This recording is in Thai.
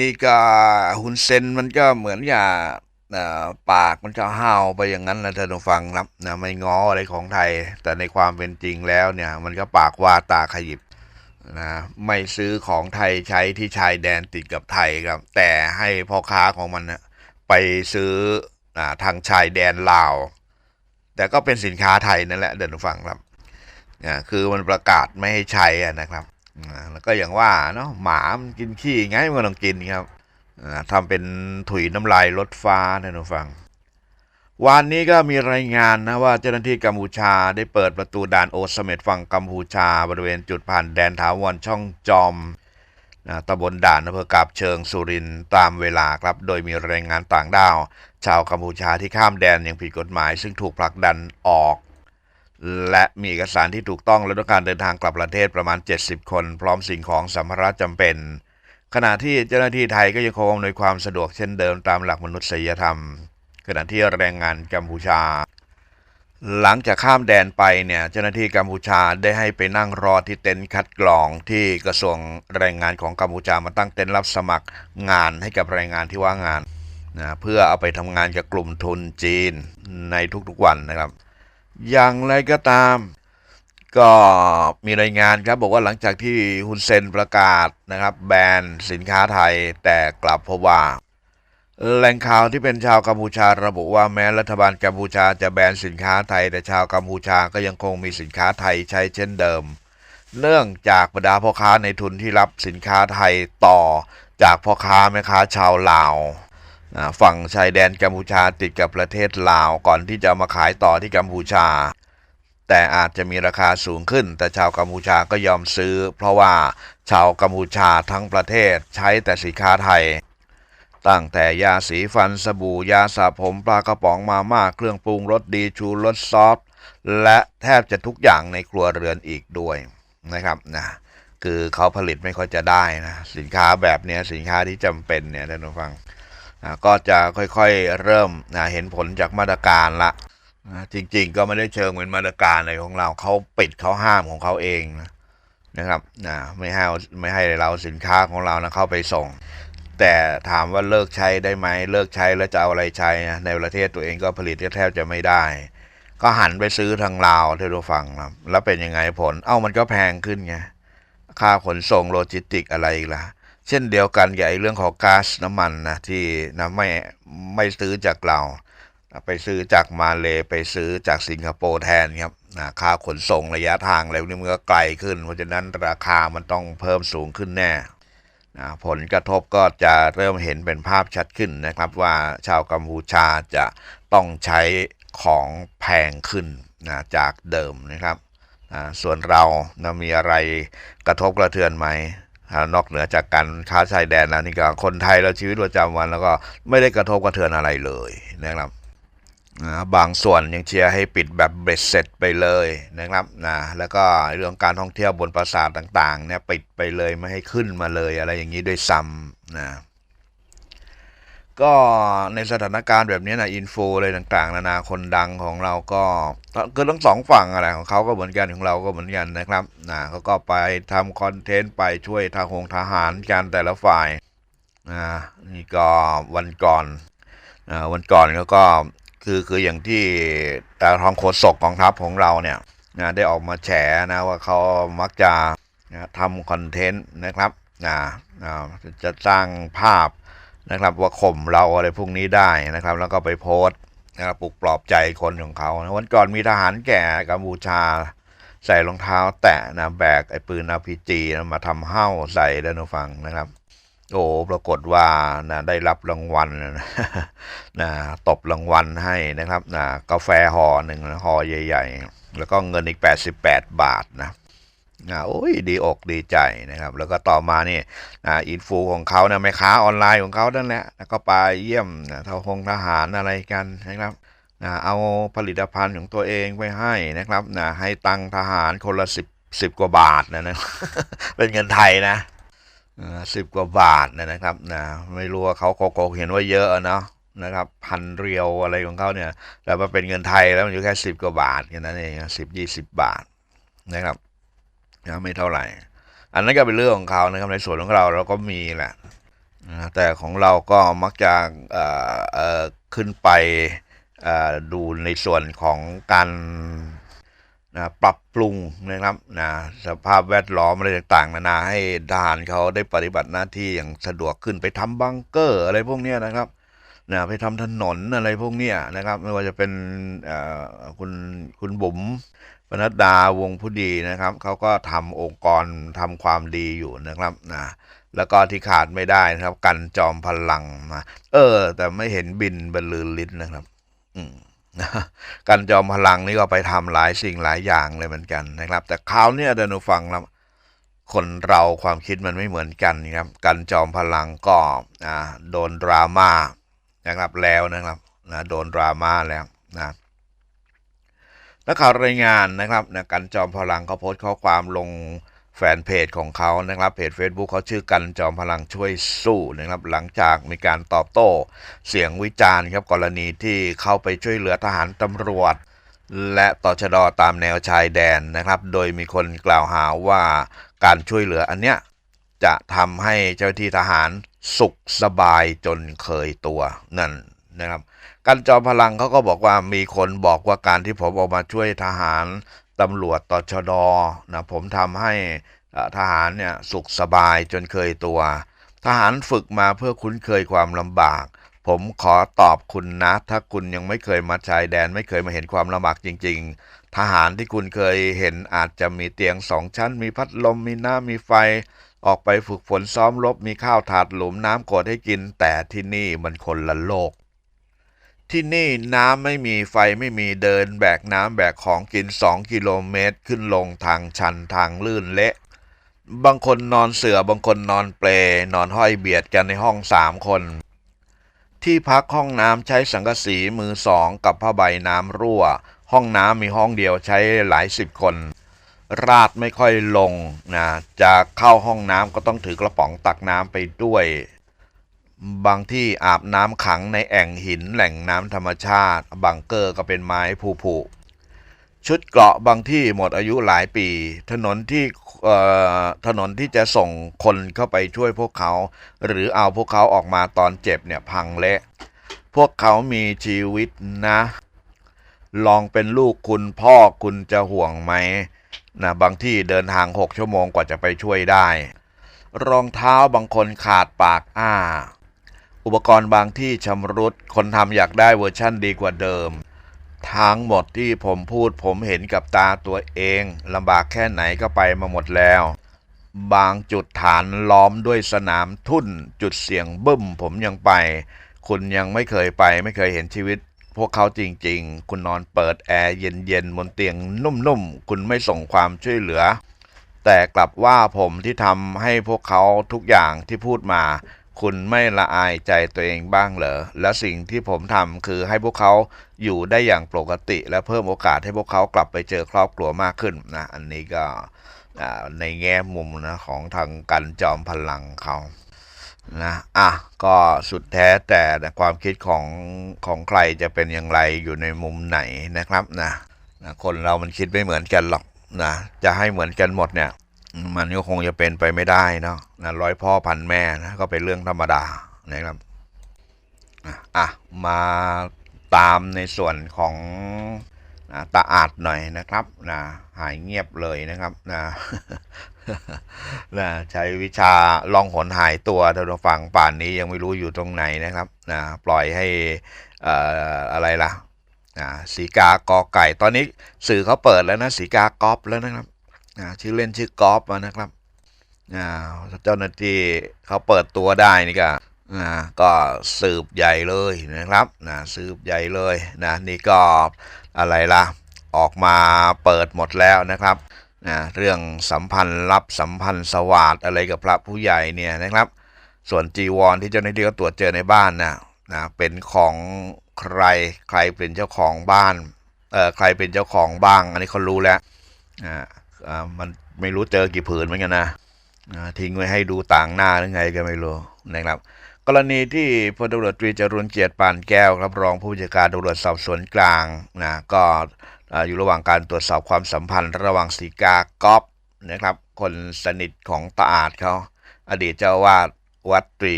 นี่ก็ฮุนเซนมันก็เหมือนอย่าปากมันจะห้าวไปอย่างนั้นนะท่านผู้ฟังครับนะไม่ง้ออะไรของไทย แต่ในความเป็นจริงแล้วเนี่ย มันก็ปากว่าตาขยิบนะไม่ซื้อของไทยใช้ที่ชายแดนติดกับไทยครับ แต่ให้พ่อค้าของมันนะไปซื้ออทางชายแดนลาว แต่ก็เป็นสินค้าไทยนั่นแหละเดินฟังครับคือมันประกาศไม่ให้ใช้นะครับ แล้วก็อย่างว่าเนาะหมามันกินขี้ไงมันก็ต้องกินครับอ่าทำเป็นถุยน้ำลายรถฟ้าเดินฟัง วันนี้ก็มีรายงานนะว่าเจ้าหน้าที่กัมพูชาได้เปิดประตูด่านโอสเมดฝั่งกัมพูชา บริเวณจุดผ่านแดนถาวรช่องจอมตำบลด่านอำเภอกาบเชิงสุรินตามเวลาครับ โดยมีแรงงานต่างด้าว ชาวกัมพูชาที่ข้ามแดนอย่างผิดกฎหมาย ซึ่งถูกผลักดันออก และมีเอกสารที่ถูกต้องและต้องการเดินทางกลับประเทศประมาณ 70 คน พร้อมสิ่งของสัมภาระจำเป็น ขณะที่เจ้าหน้าที่ไทยก็ยังคงอำนวยความสะดวกเช่นเดิมตามหลักมนุษยธรรม ขณะที่แรงงานกัมพูชา หลังจากข้ามแดนไปเนี่ยเจ้าหน้าที่กัมพูชาได้ให้ไปนั่งรอที่เต็นท์คัดกรองที่กระทรวงแรงงานของกัมพูชามาตั้งเต็นท์รับสมัครงานให้กับแรงงานที่ว่างงานนะเพื่อเอาไปทำงานกับกลุ่มทุนจีนในทุกๆวันนะครับ อย่างไรก็ตาม ก็มีรายงานครับบอกว่าหลังจากที่ฮุนเซนประกาศนะครับ แบนสินค้าไทยแต่กลับพบว่าแหล่งข่าวที่เป็นชาวกัมพูชาระบุว่าแม้รัฐบาลกัมพูชาจะแบนสินค้าไทย แต่ชาวกัมพูชาก็ยังคงมีสินค้าไทยใช้เช่นเดิม เนื่องจากบรรดาพ่อค้าในทุนที่รับสินค้าไทยต่อจากพ่อค้าแม่ค้าชาวลาว ฝั่งชายแดนกัมพูชาติดกับประเทศลาวก่อนที่จะมาขายต่อที่กัมพูชา แต่อาจจะมีราคาสูงขึ้น แต่ชาวกัมพูชาก็ยอมซื้อ เพราะว่าชาวกัมพูชาทั้งประเทศใช้แต่สินค้าไทย ตั้งแต่ยาสีฟันสบู่ยาสระผมปลากระป๋องมาม่าเครื่องปรุงรสดีชูรสซอสและแทบจะทุกอย่างในครัวเรือนอีกด้วยนะครับนะคือเขาผลิตไม่ค่อยจะได้นะสินค้าแบบนี้สินค้าที่จำเป็นเนี่ยท่านผู้ฟัง ก็จะค่อยๆเริ่มเห็นผลจากมาตรการละจริงๆ ก็ไม่ได้เชิงเป็นมาตรการอะไรของเราเขาปิดเขาห้ามของเขาเองนะครับไม่ให้เอาไม่ให้เราสินค้าของเรานะเข้าไปส่ง แต่ถามว่าเลิกใช้ได้ไหมเลิกใช้แล้วจะเอาอะไรใช้ในประเทศตัวเองก็ผลิตแทบจะไม่ได้ ก็หันไปซื้อทางลาวที่เราฟังนะแล้วเป็นยังไงผล เอ้ามันก็แพงขึ้นไงค่าขนส่งโลจิสติกอะไรอีกล่ะ เช่นเดียวกันกับไอ้เรื่องของก๊าซน้ำมันนะที่นะไม่ไม่ซื้อจากเรา ไปซื้อจากมาเลไปซื้อจากสิงคโปร์แทนครับนะค่าขนส่งระยะทางอะไรพวกนี้มันก็ไกลขึ้น เพราะฉะนั้นราคามันต้องเพิ่มสูงขึ้นแน่นะผลกระทบก็จะเริ่มเห็นเป็นภาพชัดขึ้นนะครับ ว่าชาวกัมพูชาจะต้องใช้ของแพงขึ้นนะจากเดิมนะครับส่วนเรานะมีอะไรกระทบกระเทือนไหม นอกเหนือจากการค้าชายแดนแล้วนี่ก็คนไทยเราชีวิตประจำวัน แล้วก็ไม่ได้กระทบกระเทือนอะไรเลยนะครับนะบางส่วนยังเชียร์ให้ปิดแบบเบรดเสร็จไปเลยนะครับนะแล้วก็เรื่องการท่องเที่ยวบนปราสาทต่างๆเนี่ยปิดไปเลยไม่ให้ขึ้นมาเลยอะไรอย่างนี้ด้วยซ้ำนะ ก็ในสถานการณ์แบบนี้นะอินโฟอะไรต่างๆ นานาคนดังของเราก็คือทั้งสองฝั่งอะไรของเขาก็เหมือนกันของเราก็เหมือนกันนะครับนะเขาก็ไปทำคอนเทนต์ไปช่วยทางหงทหารกันแต่ละฝ่ายนะนี่ก็วันก่อนอ่าวันก่อนเขาก็คือคืออย่างที่ตาทองโคศกกองทัพของเราเนี่ยนะได้ออกมาแฉนะว่าเขามักจะนะทำคอนเทนต์นะครับนะนะจะสร้างภาพ นะครับว่าข่มเราอะไรพวกนี้ได้นะครับ แล้วก็ไปโพสต์นะครับปลุกปลอบใจคนของเขานะวันก่อนมีทหารแก่กัมพูชา ใส่รองเท้า แตะนะแบกไอ้ปืน RPG นะมาทำเห้าใส่ด้านฟังนะครับ โอ้ปรากฏว่านะได้รับรางวัลนะนะตบรางวัลให้นะครับนะกาแฟห่อหนึ่งห่อใหญ่ ๆ แล้วก็เงินอีก 88 บาทนะ นะโอ้ยดีอกดีใจนะครับ แล้วก็ต่อมาเนี่นะอินฟูของเขานะแม่ค้าออนไลน์ของเขานั่นแหละแล้วก็ไปเยี่ยมนะทหงทหารอะไรกันนะครับนะเอาผลิตภัณฑ์ของตัวเองไปให้นะครับนะให้ตังทหารคนละสิบสิบกว่าบาทนะนะเป็นเงินไทยนะสิบกว่าบาทนะนะครับนะไม่รู้ว่าเขาโกกเห็นว่าเยอะเนาะนะครับพันเรียวอะไรของเขาเนี่ยแต่มาเป็นเงินไทยแล้วมันอยู่แค่สิบกว่าบาทแค่นั้นเองสิบยี่สิบบาทนะครับ นะไม่เท่าไหร่ อันนั้นก็เป็นเรื่องของเขานะครับในส่วนของเราเราก็มีแหละนะแต่ของเราก็มักจะขึ้นไปดูในส่วนของการนะปรับปรุงนะครับนะสภาพแวดล้อมอะไรต่างๆนานาให้ทหารเขาได้ปฏิบัติหน้าที่อย่างสะดวกขึ้นไปทำบังเกอร์อะไรพวกนี้นะครับ นะไปทำถนนอะไรพวกเนี้ยนะครับ ไม่ว่าจะเป็นคุณคุณบุ๋มปนัดดาวงผู้ดีนะครับเขาก็ทำองค์กรทำความดีอยู่นะครับนะแล้วก็ที่ขาดไม่ได้นะครับ กันจอมพลังนะเออ แต่ไม่เห็นบินบรรลือฤทธิ์นะครับ อืมกันจอมพลังนี่ก็ไปทำหลายสิ่งหลายอย่างเลยเหมือนกันนะครับ แต่คราวนี้ยเดนฟังแล้วคนเราความคิดมันไม่เหมือนกันนะครับ กันจอมพลังก็โดนดราม่า นะครับแล้วนะครับนะโดนดราม่าแล้วนะนักข่าวรายงานนะครับนะกันจอมพลังเขาโพสต์ข้อความลงแฟนเพจของเขานะครับเพจ Facebook เขาชื่อกันจอมพลังช่วยสู้นะครับหลังจากมีการตอบโต้เสียงวิจารณ์ครับกรณีที่เข้าไปช่วยเหลือทหารตำรวจ และต่อชะดอตามแนวชายแดนนะครับ โดยมีคนกล่าวหาว่าการช่วยเหลืออันเนี้ย จะทำให้เจ้าที่ทหารสุขสบายจนเคยตัวนั่นนะครับกันจอมพลังเขาก็บอกว่ามีคนบอกว่าการที่ผมออกมาช่วยทหารตำรวจตชดนะผมทำให้ทหารเนี่ยสุขสบายจนเคยตัว ทหารฝึกมาเพื่อคุ้นเคยความลำบาก ผมขอตอบคุณนะ ถ้าคุณยังไม่เคยมาชายแดนไม่เคยมาเห็นความลำบากจริง ๆ ทหารที่คุณเคยเห็นอาจจะมีเตียงสองชั้น มีพัดลมมีน้ำมีไฟ ออกไปฝึกฝนซ้อมรบมีข้าวถาดหลุมน้ำกดให้กิน แต่ที่นี่มันคนละโลก ที่นี่น้ำไม่มีไฟไม่มีเดินแบกน้ำแบกของกิน2กิโลเมตรขึ้นลงทางชันทางลื่นเละบางคนนอนเสือบางคนนอนเปลนอนห้อยเบียดกันในห้องสามคน ที่พักห้องน้ำใช้สังกะสีมือสองกับผ้าใบน้ำรั่ว ห้องน้ำมีห้องเดียวใช้หลายสิบคน ราดไม่ค่อยลงนะจะเข้าห้องน้ำก็ต้องถือกระป๋องตักน้ำไปด้วย บางที่อาบน้ำขังในแอ่งหินแหล่งน้ำธรรมชาติ บังเกอร์ก็เป็นไม้ผุผุชุดเกราะบางที่หมดอายุหลายปี ถนนที่ถนนที่จะส่งคนเข้าไปช่วยพวกเขา หรือเอาพวกเขาออกมาตอนเจ็บเนี่ยพังเละ พวกเขามีชีวิตนะ ลองเป็นลูกคุณพ่อคุณจะห่วงไหม นะบางที่เดินทางหกชั่วโมงกว่าจะไปช่วยได้ รองเท้าบางคนขาดปากอ้า อุปกรณ์บางที่ชำรุด คนทำอยากได้เวอร์ชั่นดีกว่าเดิม ทั้งหมดที่ผมพูดผมเห็นกับตาตัวเองลำบากแค่ไหนก็ไปมาหมดแล้ว บางจุดฐานล้อมด้วยสนามทุ่น จุดเสี่ยงบึ้มผมยังไป คุณยังไม่เคยไป ไม่เคยเห็นชีวิต พวกเขาจริงๆ คุณนอนเปิดแอร์เย็นๆบนเตียงนุ่มๆ คุณไม่ส่งความช่วยเหลือ แต่กลับว่าผมที่ทำให้พวกเขาทุกอย่างที่พูดมา คุณไม่ละอายใจตัวเองบ้างเหรอ และสิ่งที่ผมทำคือให้พวกเขาอยู่ได้อย่างปกติ และเพิ่มโอกาสให้พวกเขากลับไปเจอครอบครัวมากขึ้นนะ อันนี้ก็ในแง่มุมนะของทางกันจอมพลังเขา นะอะก็สุดแท้แต่ความคิดของของใครจะเป็นอย่างไรอยู่ในมุมไหนนะครับนะนะคนเรามันคิดไม่เหมือนกันหรอกนะจะให้เหมือนกันหมดเนี่ย มันก็คงจะเป็นไปไม่ได้เนาะนะร้อยพ่อพันแม่นะก็เป็นเรื่องธรรมดานะครับอะอะมาตามในส่วนของนะตาอาดหน่อยนะครับนะหายเงียบเลยนะครับนะ นะใช้วิชาลองหนหายตัวท่านผู้ฟังป่านนี้ยังไม่รู้อยู่ตรงไหนนะครับนะปล่อยให้อ่ออะไรล่ะอ่าสีกากอไก่ ตอนนี้สื่อเขาเปิดแล้วนะสีกากอฟแล้วนะครับอ่าชื่อเล่นชื่อกอฟนะครับอ่าเจ้าหน้าที่เขาเปิดตัวได้นี่ก็อ่าก็สืบใหญ่เลยนะครับนะสืบใหญ่เลยนะนี่ก็อะไรล่ะออกมาเปิดหมดแล้วนะครับ นะเรื่องสัมพันธ์ลับสัมพันธ์สวาดอะไรกับพระผู้ใหญ่เนี่ยนะครับ ส่วนจีวรที่เจ้าหน้าที่เขาตรวจเจอในบ้านนะนะเป็นของใครใครเป็นเจ้าของบ้านเออใครเป็นเจ้าของบ้าง อันนี้เขารู้แล้วอ่ามันไม่รู้เจอกี่ผืนเหมือนกันนะทิ้งไว้ให้ดูต่างหน้าหรือไงก็ไม่รู้นะครับ กรณีที่พลตำรวจตรีจรุนเกียรติปานแก้วครับรองผู้บัญชาการตำรวจสอบสวนกลางนะก็ อยู่ระหว่างการตรวจสอบความสัมพันธ์ ระหว่างสีกากอบนะครับ คนสนิทของตาอาดเขาอดีตเจ้าวาดวัดตรี